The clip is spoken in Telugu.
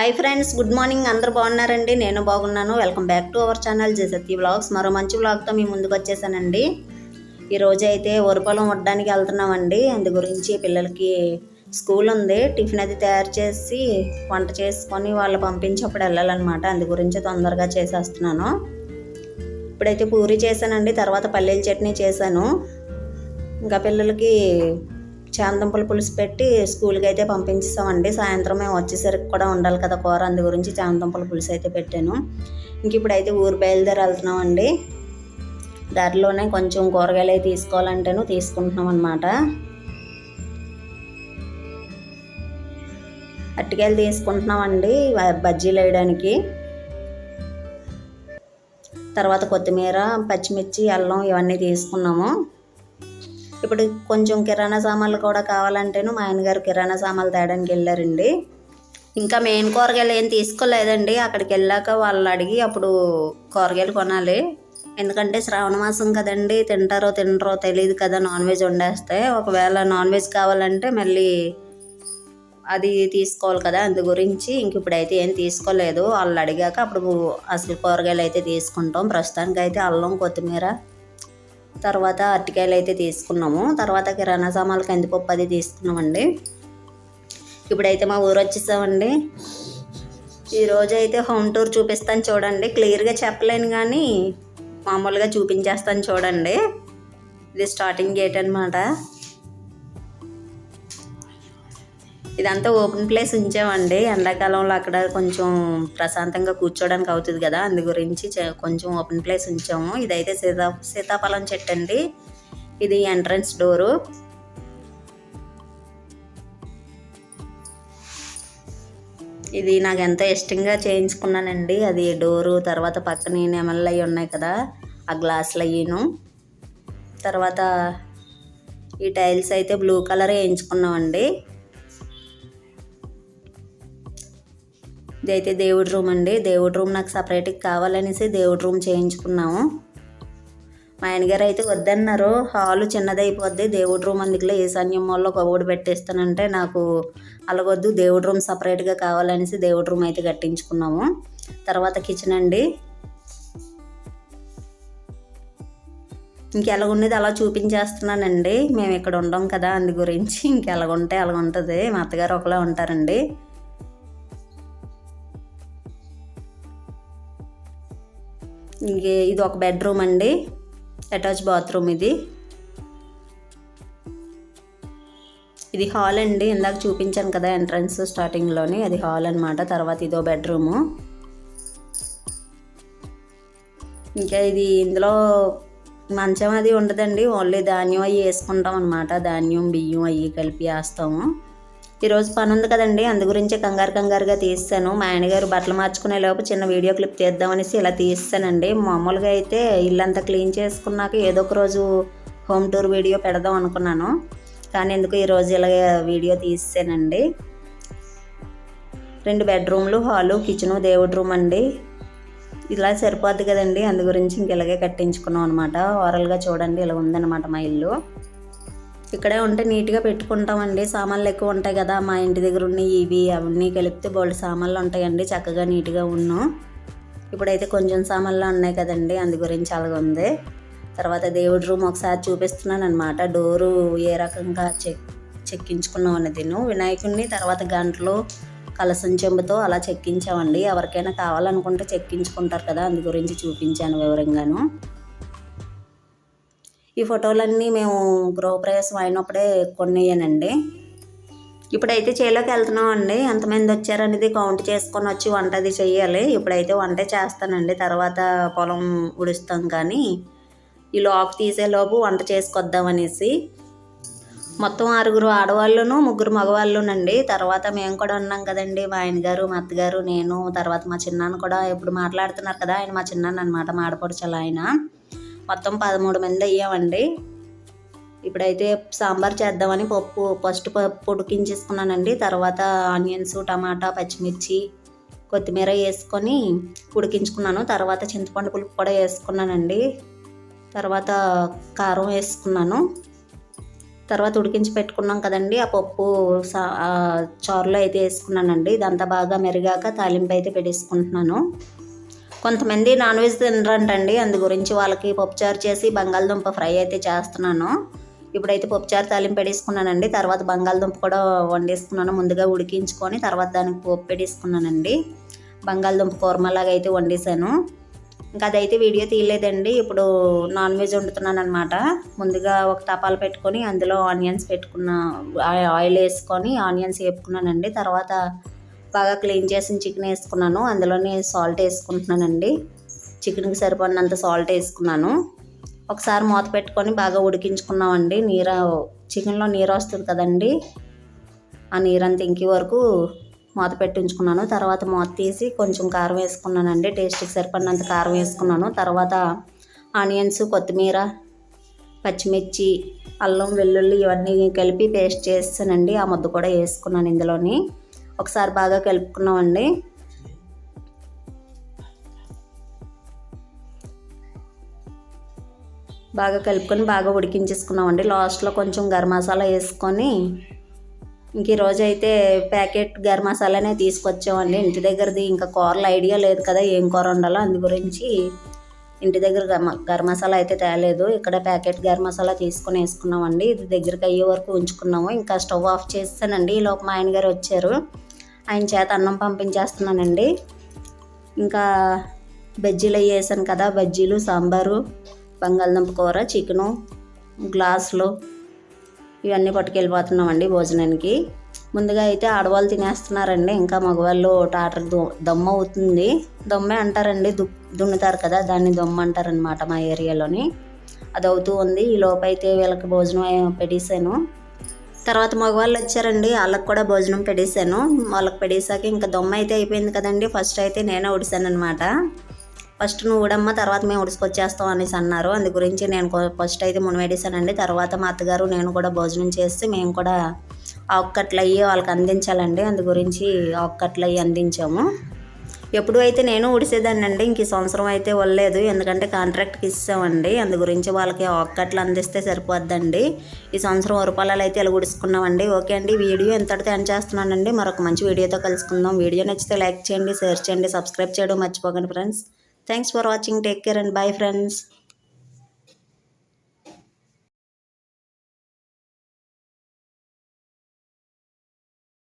హాయ్ ఫ్రెండ్స్ గుడ్ మార్నింగ్ అందరూ బాగున్నారండి? నేను బాగున్నాను. Welcome back to our channel Jasathi vlogs మరో మంచి వ్లాగ్తో మీ ముందుకు వచ్చేసానండి. ఈరోజు అయితే వరిపొలం వడ్డానికి వెళ్తున్నామండి. అందు గురించి పిల్లలకి స్కూల్ ఉంది. టిఫిన్ అది తయారు చేసి వంట చేసుకొని వాళ్ళు పంపించేప్పుడు వెళ్ళాలన్నమాట. అందు గురించి తొందరగా చేసేస్తున్నాను. ఇప్పుడైతే పూరి చేశానండి. తర్వాత పల్లీల చట్నీ చేశాను. ఇంకా పిల్లలకి చాందంపుల పులుసు పెట్టి స్కూల్కి అయితే పంపించేసామండి. సాయంత్రం మేము వచ్చేసరికి కూడా ఉండాలి కదా కూర. అందు గురించి చాందంపుల పులుసు అయితే పెట్టాను. ఇంక ఇప్పుడైతే ఊరు బయలుదేరి వెళ్తున్నామండి. దారిలోనే కొంచెం కూరగాయలు అయితే తీసుకోవాలంటేను తీసుకుంటున్నాం అనమాట అట్టికాయలు తీసుకుంటున్నామండి బజ్జీలు వేయడానికి. తర్వాత కొత్తిమీర పచ్చిమిర్చి అల్లం ఇవన్నీ తీసుకున్నాము. ఇప్పుడు కొంచెం కిరాణా సామాన్లు కూడా కావాలంటేను మా ఆయనగారు కిరాణా సామాన్లు తేడానికి వెళ్ళారండి. ఇంకా మెయిన్ కూరగాయలు ఏం తీసుకోలేదండి. అక్కడికి వెళ్ళాక వాళ్ళు అడిగి అప్పుడు కూరగాయలు కొనాలి. ఎందుకంటే శ్రావణ మాసం కదండి. తింటారో తినరో తెలియదు కదా నాన్ వెజ్ వండేస్తే. ఒకవేళ నాన్ వెజ్ కావాలంటే మళ్ళీ అది తీసుకోవాలి కదా అందు గురించి ఇంక ఇప్పుడైతే ఏం తీసుకోలేదు. వాళ్ళు అడిగాక అప్పుడు అసలు కూరగాయలు అయితే తీసుకుంటాం. ప్రస్తుతానికి అయితే అల్లం కొత్తిమీర తర్వాత అరటికాయలు అయితే తీసుకున్నాము. తర్వాత కిరాణా సామాన్లు కందిపప్పు అది తీసుకున్నామండి. ఇప్పుడైతే మా ఊరు వచ్చేసామండి. ఈరోజు అయితే హోమ్ టూర్ చూపిస్తాను చూడండి. క్లియర్గా చెప్పలేను కానీ మామూలుగా చూపించేస్తాను చూడండి. ఇది స్టార్టింగ్ గేట్ అనమాట ఇదంతా ఓపెన్ ప్లేస్ ఉంచామండి. ఎండాకాలంలో అక్కడ కొంచెం ప్రశాంతంగా కూర్చోడానికి అవుతుంది కదా అందు గురించి కొంచెం ఓపెన్ ప్లేస్ ఉంచాము. ఇదైతే సీతా సీతాఫలం చెట్టు అండి. ఇది ఎంట్రన్స్ డోరు. ఇది నాకు ఎంతో ఇష్టంగా చేయించుకున్నానండి. అది డోరు తర్వాత పక్కన నెమళ్ళు అవి ఉన్నాయి కదా ఆ గ్లాసులు అయ్యను. తర్వాత ఈ టైల్స్ అయితే బ్లూ కలర్ వేయించుకున్నామండి. ఇదైతే దేవుడి రూమ్ అండి. దేవుడి రూమ్ నాకు సపరేట్గా కావాలనేసి దేవుడి రూమ్ చేయించుకున్నాము. మా ఆయనగారు అయితే వద్దన్నారు. హాలు చిన్నదైపోద్ది దేవుడి రూమ్ అందుకులే ఈశాన్యం వల్ల ఒక ఓడి పెట్టేస్తానంటే నాకు అలాగొద్దు. దేవుడి రూమ్ సపరేట్గా కావాలనేసి దేవుడి రూమ్ అయితే కట్టించుకున్నాము. తర్వాత కిచెన్ అండి. ఇంకెలాగుండేది అలా చూపించేస్తున్నానండి. మేము ఇక్కడ ఉండం కదా అందు గురించి. ఇంకెలాగుంటే అలాగుంటుంది. మా అత్తగారు ఒకలా ఉంటారండి. ఇంకే ఇది ఒక బెడ్రూమ్ అండి. అటాచ్ బాత్రూమ్ ఇది. ఇది హాల్ అండి. ఇందాక చూపించాను కదా ఎంట్రన్స్ స్టార్టింగ్లోని అది హాల్ అనమాట తర్వాత ఇదో బెడ్రూము. ఇంకా ఇది ఇందులో మంచం అది ఉండదండి. ఓన్లీ ధాన్యం అవి వేసుకుంటాం అనమాట ధాన్యం బియ్యం అవి కలిపి వేస్తాము. ఈరోజు పని ఉంది కదండి. అందు గురించి కంగారు కంగారుగా తీస్తాను. మా ఆయనగారు బట్టలు మార్చుకునే లోపు చిన్న వీడియో క్లిప్ తీద్దామనేసి ఇలా తీస్తానండి. మామూలుగా అయితే ఇల్లంతా క్లీన్ చేసుకున్నాక ఏదో ఒక రోజు హోమ్ టూర్ వీడియో పెడదాం అనుకున్నాను. కానీ ఎందుకు ఈరోజు ఇలా వీడియో తీసానండి రెండు బెడ్రూమ్లు హాలు కిచెను దేవుడి రూమ్ అండి. ఇలా సరిపోద్ది కదండి. అందు గురించి ఇంక ఇలాగే కట్టించుకున్నాం అనమాట ఓవరాల్గా చూడండి ఇలా ఉందన్నమాట మా ఇల్లు. ఇక్కడే ఉంటే నీట్గా పెట్టుకుంటామండి. సామాన్లు ఎక్కువ ఉంటాయి కదా మా ఇంటి దగ్గర ఉన్న ఇవి అవన్నీ కలిపితే బోల్డ్ సామాన్లు ఉంటాయండి చక్కగా నీట్గా ఉన్నాం. ఇప్పుడైతే కొంచెం సామాన్లు ఉన్నాయి కదండి అందు గురించి అలాగ ఉంది. తర్వాత దేవుడి రూమ్ ఒకసారి చూపిస్తున్నాను అనమాట డోరు ఏ రకంగా చెక్ చెక్కించుకున్నాం అన్నది వినాయకుడిని తర్వాత గంటలు కలసం చెంబుతో అలా చెక్కించామండి ఎవరికైనా కావాలనుకుంటే చెక్కించుకుంటారు కదా అందు గురించి చూపించాను వివరంగాను. ఈ ఫోటోలన్నీ మేము గృహప్రవేశం అయినప్పుడే కొనియనండి. ఇప్పుడైతే చేలోకి వెళ్తున్నాం అండి ఎంతమంది వచ్చారనేది కౌంట్ చేసుకొని వచ్చి వంట అది చెయ్యాలి. ఇప్పుడైతే వంట చేస్తానండి. తర్వాత పొలం ఉడుస్తాం కానీ ఈ లోపు తీసేలోపు వంట చేసుకొద్దామనేసి. మొత్తం ఆరుగురు ఆడవాళ్ళును ముగ్గురు మగవాళ్ళునండి. తర్వాత మేము కూడా ఉన్నాం కదండి. మా ఆయన గారు మా అత్తగారు నేను తర్వాత మా చిన్నాన్న కూడా ఇప్పుడు మాట్లాడుతున్నారు కదా. ఆయన మా చిన్నాన్న అనమాట మాడపడుచల ఆయన. మొత్తం పదమూడు మంది అయ్యామండి. ఇప్పుడైతే సాంబార్ చేద్దామని పప్పు ఫస్ట్ పప్పు ఉడికించేసుకున్నానండి. తర్వాత ఆనియన్స్ టమాటా పచ్చిమిర్చి కొత్తిమీర వేసుకొని ఉడికించుకున్నాను. తర్వాత చింతపండు పులుపు కూడా వేసుకున్నానండి. తర్వాత కారం వేసుకున్నాను. తర్వాత ఉడికించి పెట్టుకున్నాం కదండి. ఆ పప్పు సా- చారులో అయితే వేసుకున్నానండి. ఇదంతా బాగా మెరిగాక తాలింపు అయితే పెట్టేసుకుంటున్నాను. కొంతమంది నాన్ వెజ్ తినరంటండి. అందు గురించి వాళ్ళకి పప్పుచారు చేసి బంగాళదుంప ఫ్రై అయితే చేస్తున్నాను. ఇప్పుడైతే పప్పుచారు తాలింపు పెడేసుకున్నానండి తర్వాత బంగాళదుంప కూడా వండేసుకున్నాను. ముందుగా ఉడికించుకొని తర్వాత దానికి పోపు పెట్టేసుకున్నానండి. బంగాళదుంప కూరమలాగా అయితే వండేసాను ఇంకా అదైతే వీడియో తీయలేదండి. ఇప్పుడు నాన్ వెజ్ వండుతున్నాను అనమాట ముందుగా ఒక తపాలు పెట్టుకొని అందులో ఆనియన్స్ పెట్టుకున్న ఆయిల్ వేసుకొని ఆనియన్స్ వేపుకున్నానండి. తర్వాత బాగా క్లీన్ చేసిన చికెన్ వేసుకున్నాను. అందులోనే సాల్ట్ వేసుకుంటున్నానండి. చికెన్కి సరిపడినంత సాల్ట్ వేసుకున్నాను. ఒకసారి మూత పెట్టుకొని బాగా ఉడికించుకున్నామండి. నీర చికెన్లో నీరు వస్తుంది కదండి. ఆ నీరంతా ఇంకి వరకు మూత పెట్టి ఉంచుకున్నాను తర్వాత మూత తీసి కొంచెం కారం వేసుకున్నానండి. టేస్ట్కి సరిపడినంత కారం వేసుకున్నాను. తర్వాత ఆనియన్స్ కొత్తిమీర పచ్చిమిర్చి అల్లం వెల్లుల్లి ఇవన్నీ కలిపి పేస్ట్ చేస్తానండి. ఆ ముద్ద కూడా వేసుకున్నాను ఇందులోని. ఒకసారి బాగా కలుపుకున్నామండి. బాగా కలుపుకొని బాగా ఉడికించేసుకున్నామండి. లాస్ట్లో కొంచెం గరం మసాలా వేసుకొని ఇంక ఈరోజు అయితే ప్యాకెట్ గరం మసాలానే తీసుకొచ్చామండి. ఇంటి దగ్గరది ఇంకా కూరలు ఐడియా లేదు కదా ఏం కూర వండాలో అందు గురించి. ఇంటి దగ్గర గరం మసాలా అయితే తేలేదు. ఇక్కడ ప్యాకెట్ గరం మసాలా తీసుకొని వేసుకున్నామండి. ఇది దగ్గరికి అయ్యే వరకు ఉంచుకున్నాము. ఇంకా స్టవ్ ఆఫ్ చేస్తానండి. ఈ మా ఆయన గారు వచ్చారు. ఆయన చేత అన్నం పంపించేస్తున్నానండి. ఇంకా బజ్జీలు అవి వేసాను కదా బజ్జీలు సాంబారు బంగాళదుంప కూర చికెను గ్లాసులు ఇవన్నీ పట్టుకెళ్ళిపోతున్నామండి భోజనానికి. ముందుగా అయితే ఆడవాళ్ళు తినేస్తున్నారండి ఇంకా మగవాళ్ళు టాటర్ దు- దమ్మ అవుతుంది. దొమ్మే అంటారండి దు దున్నుతారు కదా దాన్ని దొమ్మ అంటారనమాట మా ఏరియాలోని. అది అవుతూ ఉంది. ఈ లోపైతే అయితే వీళ్ళకి భోజనం పెట్టేశాను. తర్వాత మగవాళ్ళు వచ్చారండి. వాళ్ళకి కూడా భోజనం పెట్టేశాను. వాళ్ళకి పెట్టేశాక ఇంకా దొమ్మ అయితే అయిపోయింది కదండి. ఫస్ట్ అయితే నేనే ఉడిసాను అనమాట ఫస్ట్ నువ్వు ఊడమ్మ తర్వాత మేము ఉడుసుకొచ్చేస్తాం అనేసి అన్నారు. అందు గురించి నేను ఫస్ట్ అయితే మునవేడేసానండి తర్వాత మా అత్తగారు నేను కూడా భోజనం చేసి మేము కూడా ఆకుకట్లు అయ్యి వాళ్ళకి అందించాలండి. అందు గురించి ఆకుకట్లు అయ్యి అందించాము. ఎప్పుడు అయితే నేను ఉడిసేదాన్ని అండి ఇంక ఈ సంవత్సరం అయితే వల్లేదు ఎందుకంటే కాంట్రాక్ట్కి ఇస్తామండి. అందు గురించి వాళ్ళకి ఒక్కట్లు అందిస్తే సరిపోద్దండి. ఈ సంవత్సరం వరపాలాలు అయితే ఇలా ఉడుచుకున్నామండి ఓకే అండి వీడియో ఎంతటితో ఎండ్ చేస్తున్నానండి. మరొక మంచి వీడియోతో కలుసుకుందాం. వీడియో నచ్చితే లైక్ చేయండి షేర్ చేయండి సబ్స్క్రైబ్ చేయడం మర్చిపోకండి friends. Thanks for watching take care and bye friends